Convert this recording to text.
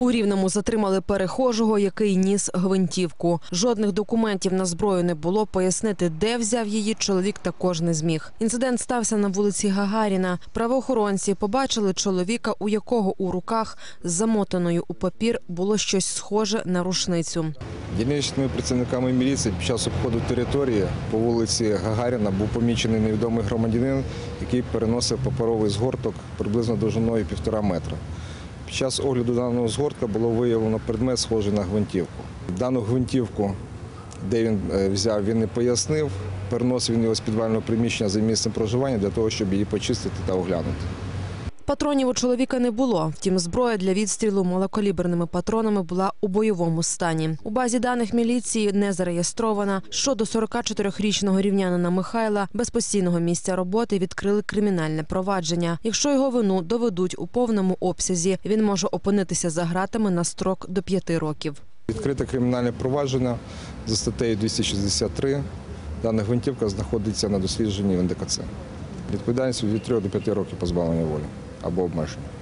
У Рівному затримали перехожого, який ніс гвинтівку. Жодних документів на зброю не було. Пояснити, де взяв її, чоловік також не зміг. Інцидент стався на вулиці Гагаріна. Правоохоронці побачили чоловіка, у якого у руках з замотаною у папір було щось схоже на рушницю. Дільничними працівниками міліції під час обходу території по вулиці Гагаріна був помічений невідомий громадянин, який переносив паперовий згорток приблизно довжиною півтора метра. Під час огляду даного згортка було виявлено предмет, схожий на гвинтівку. Дану гвинтівку, де він е, взяв, він не пояснив. Переносив він його з підвального приміщення за місцем проживання для того, щоб її почистити та оглянути. Патронів у чоловіка не було. Втім, зброя для відстрілу малокаліберними патронами була у бойовому стані. У базі даних міліції не зареєстрована. Щодо 44-річного рівнянина Михайла без постійного місця роботи відкрили кримінальне провадження. Якщо його вину доведуть у повному обсязі, він може опинитися за ґратами на строк до п'яти років. Відкрите кримінальне провадження за статтею 263. Дана гвинтівка знаходиться на дослідженні в НДКЦ. Відповідальність від 3 до 5 років позбавлення волі або обмеження.